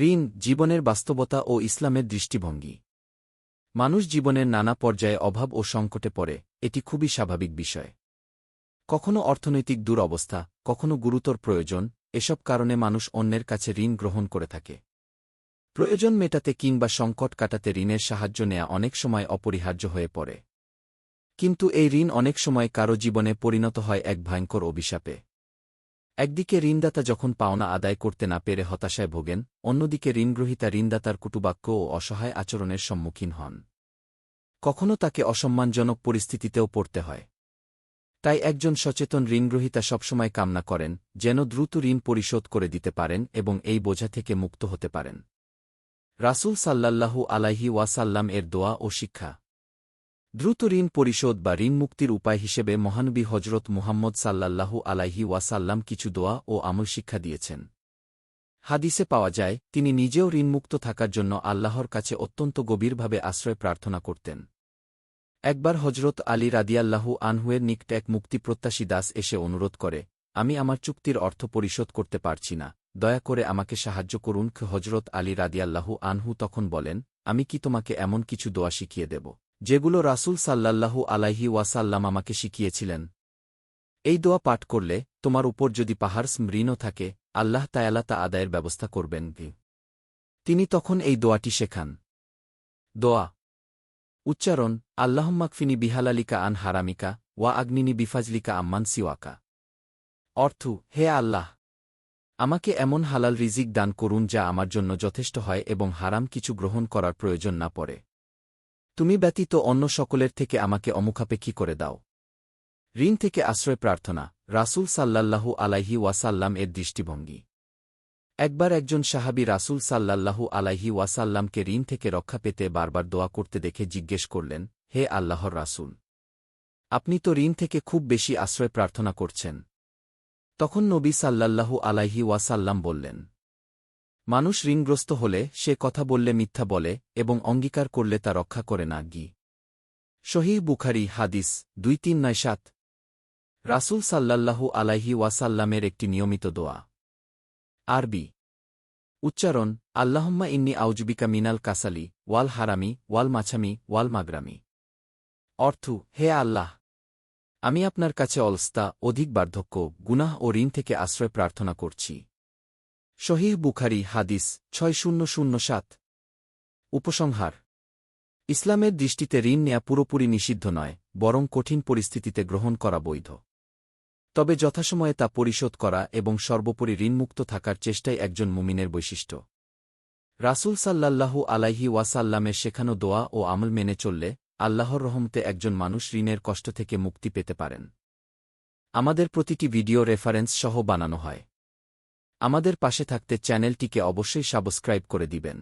ঋণ, জীবনের বাস্তবতা ও ইসলামের দৃষ্টিভঙ্গি। মানুষ জীবনের নানা পর্যায়ে অভাব ও সংকটে পড়ে, এটি খুবই স্বাভাবিক বিষয়। কখনো অর্থনৈতিক দুরবস্থা, কখনো গুরুতর প্রয়োজন, এসব কারণে মানুষ অন্যের কাছে ঋণ গ্রহণ করে থাকে। প্রয়োজন মেটাতে কিংবা সংকট কাটাতে ঋণের সাহায্য নেয়া অনেক সময় অপরিহার্য হয়ে পড়ে। কিন্তু এই ঋণ অনেক সময় কারও জীবনে পরিণত হয় এক ভয়ঙ্কর অভিশাপে। একদিকে ঋণদাতা যখন পাওনা আদায় করতে না পেরে হতাশায় ভোগেন, অন্যদিকে ঋণগ্রহীতা ঋণদাতার কুটুবাক্য ও অসহায় আচরণের সম্মুখীন হন। কখনও তাকে অসম্মানজনক পরিস্থিতিতেও পড়তে হয়। তাই একজন সচেতন ঋণগ্রহীতা সবসময় কামনা করেন, যেন দ্রুত ঋণ পরিশোধ করে দিতে পারেন এবং এই বোঝা থেকে মুক্ত হতে পারেন। রাসূল সাল্লাল্লাহু আলাইহি ওয়াসাল্লাম এর দোয়া ও শিক্ষা। দ্রুত ঋণ পরিশোধ বা ঋণ মুক্তির উপায় হিসেবে মহানবী হজরত মুহাম্মদ সাল্লাল্লাহু আলাইহি ওয়াসাল্লাম কিছু দোয়া ও আমল শিক্ষা দিয়েছেন। হাদিসে পাওয়া যায়, তিনি নিজেও ঋণমুক্ত থাকার জন্য আল্লাহর কাছে অত্যন্ত গভীরভাবে আশ্রয় প্রার্থনা করতেন। একবার হজরত আলী রাদিয়াল্লাহু আনহুয়ের নিকট এক মুক্তিপ্রত্যাশী দাস এসে অনুরোধ করে, আমি আমার চুক্তির অর্থ পরিশোধ করতে পারছি না, দয়া করে আমাকে সাহায্য করুন। হজরত আলী রাদিয়াল্লাহু আনহু তখন বলেন, আমি কি তোমাকে এমন কিছু দোয়া শিখিয়ে দেব? যেগুলো রাসূল সাল্লাল্লাহু আলাইহি ওয়াসাল্লাম আমাকে শিখিয়েছিলেন। এই দোয়া পাঠ করলে তোমার উপর যদি পাহাড় স্মৃণও থাকে, আল্লাহ তায়ালা তা আদায়ের ব্যবস্থা করবেন তিনি তখন এই দোয়াটি শেখান। দোয়া, উচ্চারণ আল্লাহম্মাকফিনি বিহালালিকা আন হারামিকা ওয়া আগ্নিনি বিফাজলিকা আম্মান সিওয়াকা। অর্থ, হে আল্লাহ, আমাকে এমন হালাল রিজিক দান করুন যা আমার জন্য যথেষ্ট হয় এবং হারাম কিছু গ্রহণ করার প্রয়োজন না পড়ে। তুমি ব্যতীত অন্য সকলের থেকে আমাকে অমুখাপেক্ষী করে দাও। ঋণ থেকে আশ্রয় প্রার্থনা, রাসূল সাল্লাল্লাহু আলাইহি ওয়াসাল্লাম এর দৃষ্টিভঙ্গি। একবার একজন সাহাবি রাসূল সাল্লাল্লাহু আলাইহি ওয়াসাল্লামকে ঋণ থেকে রক্ষা পেতে বারবার দোয়া করতে দেখে জিজ্ঞেস করলেন, হে আল্লাহর রাসূল, আপনি তো ঋণ থেকে খুব বেশি আশ্রয় প্রার্থনা করছেন। তখন নবী সাল্লাল্লাহু আলাইহি ওয়াসাল্লাম বললেন মানুষ ঋণগ্রস্ত হলে সে কথা বললে মিথ্যা বলে এবং অঙ্গীকার করলে তা রক্ষা করে না গি। শহীদ বুখারি হাদিস দুই তিন নয় সাত। রাসূল সাল্লাল্লাহু আলাইহি ওয়াসাল্লামের একটি নিয়মিত দোয়া। আরবি। উচ্চারণ, আল্লাহম্মা ইন্নি আউজবিকা মিনাল কাসালি, ওয়াল হারামি, ওয়াল মাছামি, ওয়াল মাগরামি। অর্থ, হে আল্লাহ! আমি আপনার কাছে অলস্তা, অধিক বার্ধক্য, গুনাহ ও ঋণ থেকে আশ্রয় প্রার্থনা করছি। শহীহ বুখারি হাদিস ছয় উপসংহার। ইসলামের দৃষ্টিতে ঋণ নেয়া পুরোপুরি নিষিদ্ধ নয়, বরং কঠিন পরিস্থিতিতে গ্রহণ করা বৈধ। তবে যথাসময়ে তা পরিশোধ করা এবং সর্বোপরি ঋণমুক্ত থাকার চেষ্টাই একজন মুমিনের বৈশিষ্ট্য। রাসূল সাল্লাল্লাহু আলাইহি ওয়াসাল্লামের শেখানো দোয়া ও আমল মেনে চললে আল্লাহর রহমতে একজন মানুষ ঋণের কষ্ট থেকে মুক্তি পেতে পারেন। আমাদের প্রতিটি ভিডিও রেফারেন্স সহ বানানো হয়। আমাদের পাশে থাকতে চ্যানেলটিকে অবশ্যই সাবস্ক্রাইব করে দিবেন।